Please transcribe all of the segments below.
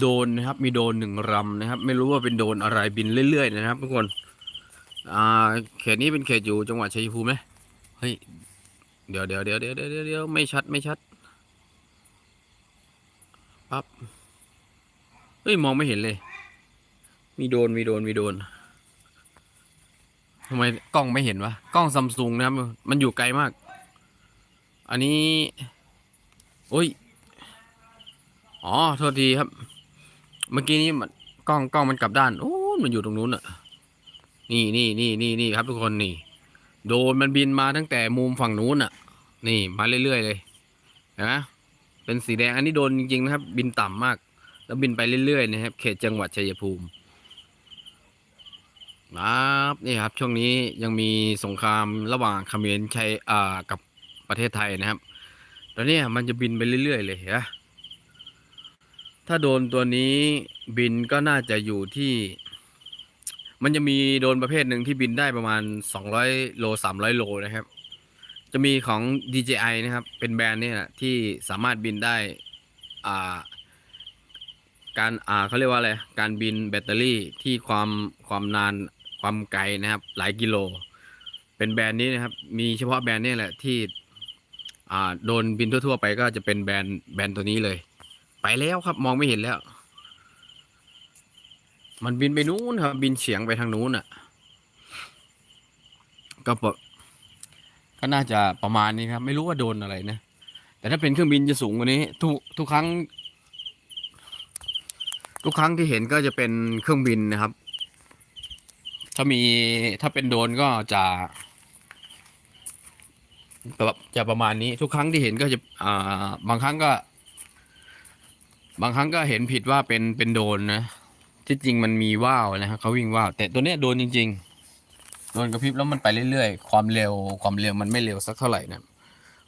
โดนนะครับ มีโดนหนึ่งลำนะครับ ไม่รู้ว่าเป็นโดนอะไรบินเรื่อยๆนะครับทุกคน อ่า เขตนี้เป็นเขตอยู่จังหวัดชัยภูมิไหมเฮ้ย เดี๋ยวเดี๋ยวเดี๋ยวเดี๋ยวเดี๋ยวเดี๋ยวไม่ชัดไม่ชัด ปั๊บ เฮ้ย มองไม่เห็นเลย มีโดนมีโดนมีโดนทำไมกล้องไม่เห็นวะ กล้องซัมซุงนะครับ มันอยู่ไกลมาก อันนี้ โอ้ย อ๋อ โทษทีครับ เมื่อกี้นี้มันกล้องกล้องมันกลับด้านโอ้มันอยู่ตรงนู้นอะนี่นี่นี่นี่นี่ครับทุกคนนี่ โดนมันบินมาตั้งแต่มุมฝั่งนู้นอะนี่มาเรื่อยๆเลยนไหมเป็นสีแดงอันนี้โดนจริงๆนะครับ บินต่ำมาก แล้วบินไปเรื่อยๆนะครับ เขตจังหวัดชัยภูมิครับนี่ครับช่วงนี้ยังมีสงครามระหว่างเขมรชัยอ่ากับประเทศไทยนะครับ ตอนนี้มันจะบินไปเรื่อยๆเลยเห็นไหม ถ้าโดนตัวนี้บินก็น่าจะอยู่ที่ มันจะมีโดนประเภทหนึ่งที่บินได้ประมาณ 200 โล 300 โลนะครับ จะมีของ DJI นะครับ เป็นแบรนด์เนี่ยแหละที่สามารถบินได้ อ่า การ อ่าเขาเรียกว่าอะไร การบินแบตเตอรี่ที่ความความนานความไกลนะครับ หลายกิโล เป็นแบรนด์นี้นะครับ มีเฉพาะแบรนด์นี้แหละที่ อ่า โดนบินทั่ว ๆ ไปก็จะเป็นแบรนด์แบรนด์ตัวนี้เลย ไปแล้วครับ มองไม่เห็นแล้ว มันบินไปนู้นครับ บินเฉียงไปทางนู้นอะ ก็ปก็น่าจะประมาณนี้ครับ ไม่รู้ว่าโดนอะไรนะแต่ถ้าเป็นเครื่องบินจะสูงกว่านี้ ทุกทุกครั้ง ทุกครั้งที่เห็นก็จะเป็นเครื่องบินนะครับ ถ้ามีถ้าเป็นโดนก็จะแบบจะประมาณนี้ทุกครั้งที่เห็นก็จะอ่าบางครั้งก็ บางครั้งก็เห็นผิดว่าเป็นเป็นโดนนะ ที่จริงมันมีว่าวนะครับเขาวิ่งว่าวแต่ตัวเนี้ยโดนจริง ๆ โดนกระพริบแล้วมันไปเรื่อยๆ ความเร็วความเร็วมันไม่เร็วสักเท่าไหร่นะ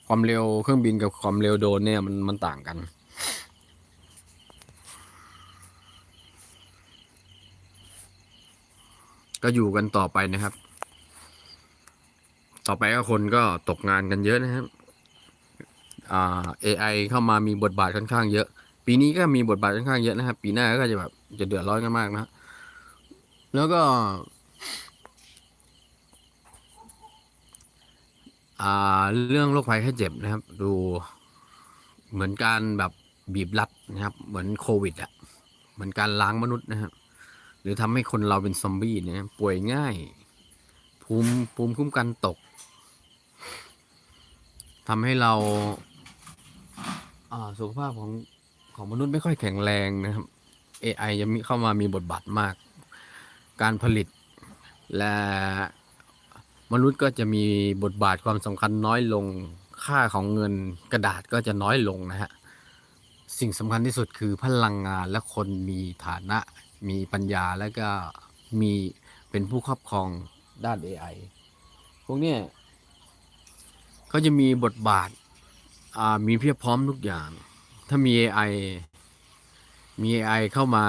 ความเร็วเครื่องบินกับความเร็วโดนเนี่ยมันมันต่างกันก็อยู่กันต่อไปนะครับ ต่อไปก็คนก็ตกงานกันเยอะนะครับ อ่า AI เข้ามามีบทบาทค่อนข้างเยอะ ปีนี้ก็มีบทบาทค่อนข้างเยอะนะครับ ปีหน้าก็จะแบบจะเดือดร้อนกันมากนะ แล้วก็ อ่า เรื่องโรคภัยแค่เจ็บนะครับ ดูเหมือนการแบบบีบรัดนะครับ เหมือนโควิดอะเหมือนการล้างมนุษย์นะครับ หรือทำให้คนเราเป็นซอมบี้เนี่ยป่วยง่าย ภูมิภูมิคุ้มกันตกทำให้เรา อ่า สุขภาพของ ของมนุษย์ไม่ค่อยแข็งแรงนะครับ AI จะมีเข้ามามีบทบาทมาก การผลิต และมนุษย์ก็จะมีบทบาทความสำคัญน้อยลงค่าของเงินกระดาษก็จะน้อยลงนะฮะสิ่งสำคัญที่สุดคือพลังงานและคนมีฐานะ มีปัญญาแล้วก็มีเป็นผู้ครอบครองด้าน AI พวกเนี้ยก็จะมีบทบาทามีเพียบพร้อมทุกอย่าง ถ้ามี AI มี AI เข้ามา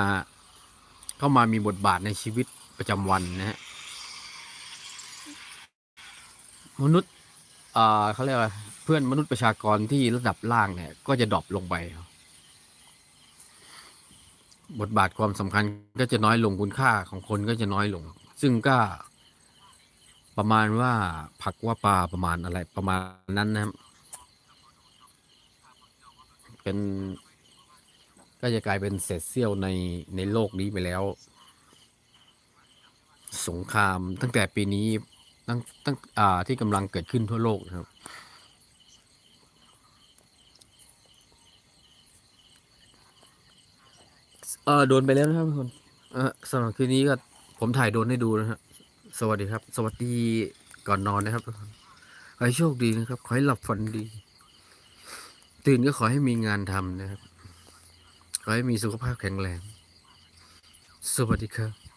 เข้ามามีบทบาทในชีวิตประจำวันนะฮะมนุษย์เขาเรียกว่าเพื่อนมนุษย์ประชากรที่ระดับล่างเนี่ย ก็จะดรอปลงไป บทบาทความสำคัญก็จะน้อยลงคุณค่าของคนก็จะน้อยลง ซึ่งก็ประมาณว่าผักว่าปลาประมาณอะไรประมาณนั้นนะครับ เป็น ก็จะกลายเป็นเศษเสี้ยวในในโลกนี้ไปแล้ว สงครามตั้งแต่ปีนี้ตั้งตั้งอ่าที่กำลังเกิดขึ้นทั่วโลกนะครับเออโดนไปแล้วนะครับทุกคนเออสำหรับคืนนี้ก็ผมถ่ายโดนให้ดูนะฮะสวัสดีครับ สวัสดีก่อนนอนนะครับทุกคนขอให้โชคดีนะครับ ขอให้หลับฝันดี ตื่นก็ขอให้มีงานทำนะครับ ขอให้มีสุขภาพแข็งแรง สวัสดีครับ